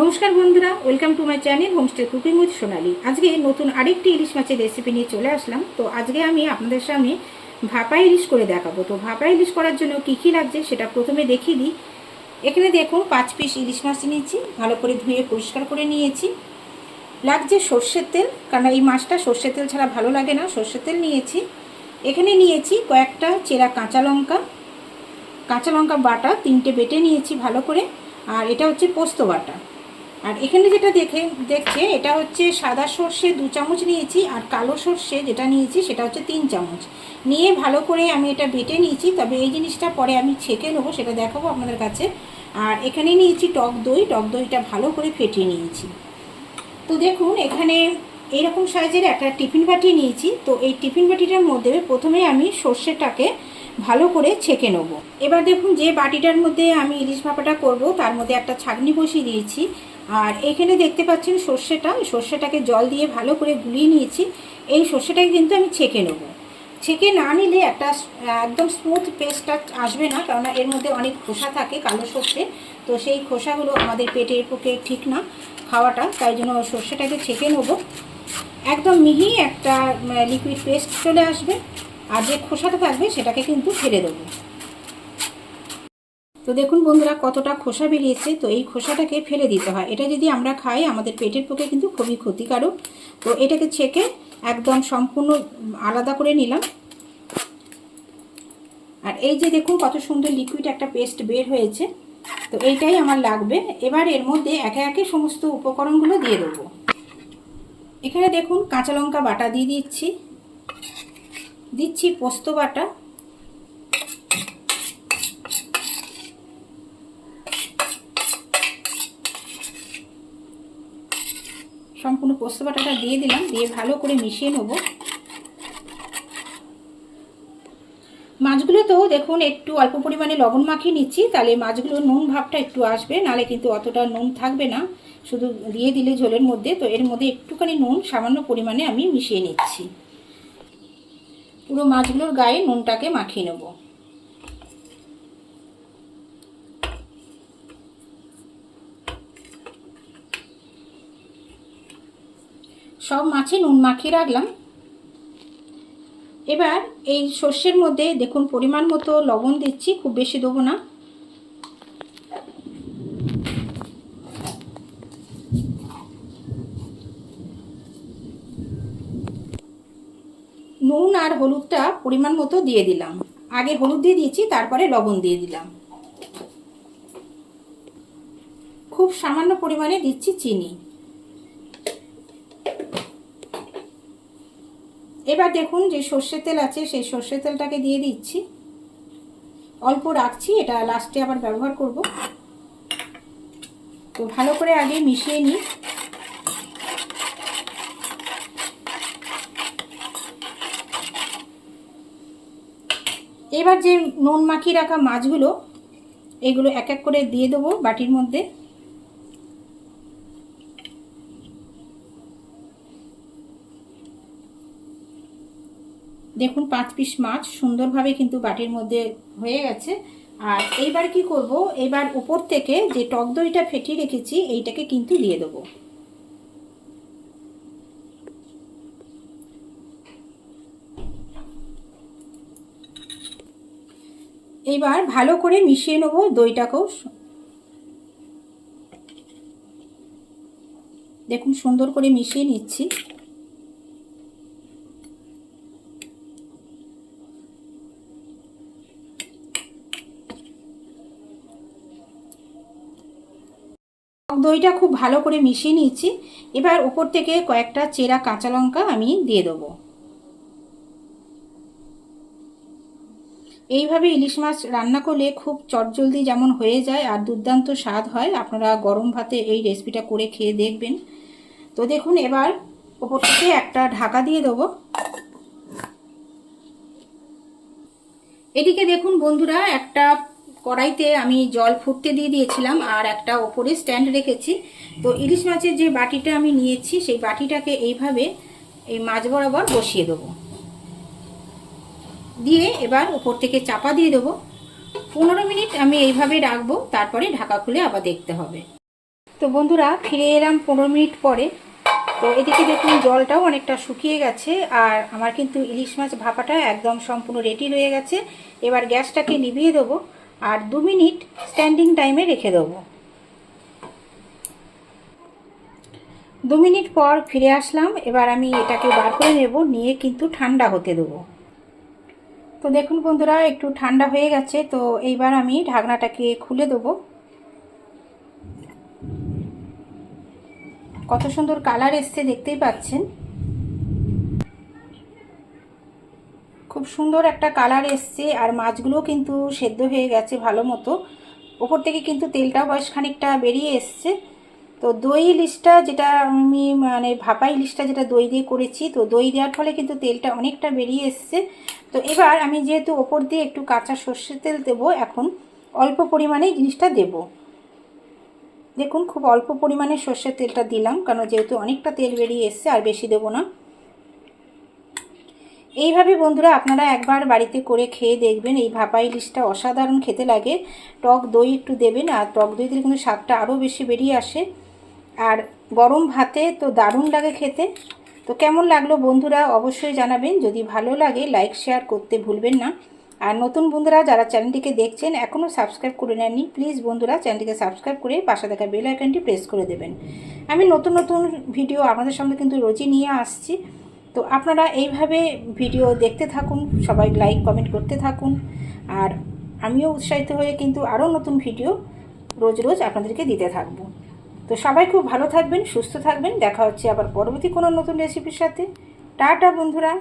নমস্কার বন্ধুরা welcome to my channel homestay cooking with Sonali আজকে নতুন আরেকটি ইলিশ মাছের রেসিপি নিয়ে চলে আসলাম। তো আজকে আমি আপনাদের সামনে ভাপা ইলিশ করে দেখাবো। তো ভাপা ইলিশ করার জন্য কী কী লাগছে সেটা প্রথমে দেখিয়ে দিই। এখানে দেখুন, পাঁচ পিস ইলিশ মাছ নিয়েছি, ভালো করে ধুয়ে পরিষ্কার করে নিয়েছি। লাগছে সর্ষের তেল, কারণ এই মাছটা সর্ষের তেল ছাড়া ভালো লাগে না, সর্ষের তেল নিয়েছি। এখানে নিয়েছি কয়েকটা চেরা কাঁচা লঙ্কা। কাঁচা লঙ্কা বাটা তিনটে বেটে নিয়েছি ভালো করে। আর এটা হচ্ছে পোস্ত বাটা। আর এখানে যেটা দেখে, দেখছে, এটা হচ্ছে সাদা সর্ষে দু চামচ নিয়েছি আর কালো সর্ষে যেটা নিয়েছি সেটা হচ্ছে তিন চামচ। নিয়ে ভালো করে আমি এটা বেটে নিয়েছি, তবে এই জিনিসটা পরে আমি ছেঁকে নেব, সেটা দেখাবো আপনাদের কাছে। আর এখানে নিয়েছি টক দই, টক দইটা ভালো করে ফেটিয়ে নিয়েছি। তো দেখুন, এখানে এইরকম সাইজের একটা টিফিন বাটি নিয়েছি, তো এই টিফিন বাটিটার মধ্যে প্রথমে আমি সর্ষেটাকে ভালো করে ছেঁকে নেব। এবার দেখুন, যে বাটিটার মধ্যে আমি ইলিশ ভাপাটা করব, তার মধ্যে একটা ছাগনি বসিয়ে দিয়েছি। আর এখানে দেখতে পাচ্ছেন সর্ষেটা। সর্ষেটাকে জল দিয়ে ভালো করে গুলিয়ে নিয়েছি। এই সর্ষেটাকে কিন্তু আমি ছেঁকে নেব। ছেঁকে না নিলে একটা একদম স্মুথ পেস্টটা আসবে না, কেননা এর মধ্যে অনেক খোসা থাকে কালো সর্ষে। তো সেই খোসাগুলো আমাদের পেটের পক্ষে ঠিক না খাওয়াটা, তাই জন্য সর্ষেটাকে ছেঁকে নেব। একদম মিহি একটা লিকুইড পেস্ট চলে আসবে। আর যে খোসাটা থাকবে সেটাকে কিন্তু ফেলে দেবো। তো দেখুন বন্ধুরা, কতটা খোসা বেরিয়েছে। তো এই খোসাটাকে ফেলে দিতে হয়। এটা যদি আমরা খাই, আমাদের পেটের পক্ষে কিন্তু খুবই ক্ষতিকারক। তো এটাকে ছেঁকে একদম সম্পূর্ণ আলাদা করে নিলাম। আর এই যে দেখুন, কত সুন্দর লিকুইড একটা পেস্ট বের হয়েছে। তো এইটাই আমার লাগবে। এবার এর মধ্যে একে একে সমস্ত উপকরণগুলো দিয়ে দেবো। এখানে দেখুন, কাঁচা লঙ্কা বাটা দিয়ে দিচ্ছি। দিচ্ছি পোস্ত বাটা। সম্পূর্ণ পোস্ত বাটাটা দিয়ে দিলাম, দিয়ে ভালো করে মিশিয়ে নেব। মাছগুলোতেও দেখুন একটু অল্প পরিমাণে লবণ মাখিয়ে নিচ্ছি, তাহলে মাছগুলোর নুন ভাবটা একটু আসবে নালে কিন্তু অতটা নুন থাকবে না। শুধু দিয়ে দিলে ঝোলের মধ্যে, তো এর মধ্যে একটুখানি নুন সামান্য পরিমাণে আমি মিশিয়ে নিচ্ছি। পুরো মাছগুলোর গায়ে নুনটাকে মাখিয়ে নেব। সব মাছে নুন মাখিয়ে রাখলাম। এবার এই সর্ষের মধ্যে দেখুন পরিমাণ মতো লবণ দিচ্ছি, খুব বেশি দেবো না। নুন আর হলুদটা পরিমাণ মতো দিয়ে দিলাম। আগে হলুদ দিয়ে দিয়েছি, তারপরে লবণ দিয়ে দিলাম। খুব সামান্য পরিমাণে দিচ্ছি চিনি। এবার দেখুন যে সর্ষের তেল আছে, সেই সর্ষের তেলটাকে দিয়ে দিচ্ছি। অল্প রাখছি, এটা লাস্টে আবার ব্যবহার করব। তো ভালো করে আগে মিশিয়ে নিই। এবার যে নুন মাখিয়ে রাখা মাছগুলো, এগুলো এক এক করে দিয়ে দেবো বাটির মধ্যে। দেখুন, পাঁচ পিস মাছ সুন্দরভাবে কিন্তু বাটির মধ্যে হয়ে গেছে। আর এইবার কি করব? এবার উপর থেকে যে টক দইটা ফেটিয়ে রেখেছি, এইটাকে কিন্তু দিয়ে দেবো। এইবার ভালো করে মিশিয়ে নেব দইটাকেও। দেখুন, সুন্দর করে মিশিয়ে নিচ্ছি। দইটা খুব ভালো করে মিশিয়ে নিয়েছি। এবার উপর থেকে কয়েকটা চেরা কাঁচা লঙ্কা আমি দিয়ে দেবো। এইভাবে ইলিশ মাছ রান্না করলে খুব চটজলদি যেমন হয়ে যায় আর দুর্দান্ত স্বাদ হয়। আপনারা গরম ভাতে এই রেসিপিটা করে খেয়ে দেখবেন। তো দেখুন, এবার ওপর থেকে একটা ঢাকা দিয়ে দেবো। এদিকে দেখুন বন্ধুরা, একটা কড়াইতে আমি জল ফুটতে দিয়ে দিয়েছিলাম আর একটা ওপরে স্ট্যান্ড রেখেছি। তো ইলিশ মাছের যে বাটিটা আমি নিয়েছি, সেই বাটিটাকে এইভাবে এই মাছ বরাবর বসিয়ে দেবো। দিয়ে এবার উপর থেকে চাপা দিয়ে দেবো। পনেরো মিনিট আমি এইভাবে রাখব, তারপরে ঢাকা খুলে আবার দেখতে হবে। তো বন্ধুরা, ফিরে এলাম পনেরো মিনিট পরে। তো এদিকে দেখুন, জলটাও অনেকটা শুকিয়ে গেছে আর আমার কিন্তু ইলিশ মাছ ভাপাটা একদম সম্পূর্ণ রেডি রয়ে গেছে। এবার গ্যাসটাকে নিভিয়ে দেবো। আর দু মিনিট স্ট্যান্ডিং টাইমে রেখে দেবো। দু মিনিট পর ফিরে আসলাম, এবার আমি এটাকে বার করে নেব, নিয়ে কিন্তু ঠান্ডা হতে দেবো। তো দেখুন বন্ধুরা, একটু ঠান্ডা হয়ে গেছে, তো এইবার আমি ঢাকনাটাকে খুলে দেবো। কত সুন্দর কালার এসছে, দেখতেই পাচ্ছেন। খুব সুন্দর একটা কালার এসছে আর মাছগুলো কিন্তু সেদ্ধ হয়ে গেছে ভালো মতো। ওপর থেকে কিন্তু তেলটাও বেশ খানিকটা বেরিয়ে এসছে। তো দই ইলিশটা যেটা আমি মানে ভাপা ইলিশটা যেটা দই দিয়ে করেছি, তো দই দেওয়ার ফলে কিন্তু তেলটা অনেকটা বেরিয়ে এসছে। তো এবার আমি যেহেতু ওপর দিয়ে একটু কাঁচা সর্ষের তেল দেবো, এখন অল্প পরিমাণে জিনিসটা দেবো। দেখুন, খুব অল্প পরিমাণে সর্ষের তেলটা দিলাম কারণ যেহেতু অনেকটা তেল বেরিয়ে এসছে, আর বেশি দেবো না। এইভাবে বন্ধুরা আপনারা একবার বাড়িতে করে খেয়ে দেখবেন। এই ভাপা ইলিশটা অসাধারণ খেতে লাগে। টক দই একটু দেবেন আর টক দই দিলে কিন্তু স্বাদটা আরও বেশি বেরিয়ে আসে। আর গরম ভাতে তো দারুণ লাগে খেতে। তো কেমন লাগল বন্ধুরা অবশ্যই জানাবেন। যদি ভালো লাগে লাইক, শেয়ার করতে ভুলবেন না। আর নতুন বন্ধুরা যারা চ্যানেলটিকে দেখছেন এখনও সাবস্ক্রাইব করে নেননি, প্লিজ বন্ধুরা চ্যানেলটিকে সাবস্ক্রাইব করে পাশে থাকা বেল আইকনটি প্রেস করে দেবেন। আমি নতুন নতুন ভিডিও আপনাদের সামনে কিন্তু রোজই নিয়ে আসছি। তো আপনারা এইভাবে ভিডিও দেখতে থাকুন, সবাই লাইক কমেন্ট করতে থাকুন। আর আমিও উৎসাহিত হয়ে কিন্তু আরও নতুন ভিডিও রোজ রোজ আপনাদেরকে দিতে থাকব। তো সবাই খুব ভালো থাকবেন, সুস্থ থাকবেন। দেখা হচ্ছে আবার পরবর্তী কোনো নতুন রেসিপির সাথে। টাটা বন্ধুরা।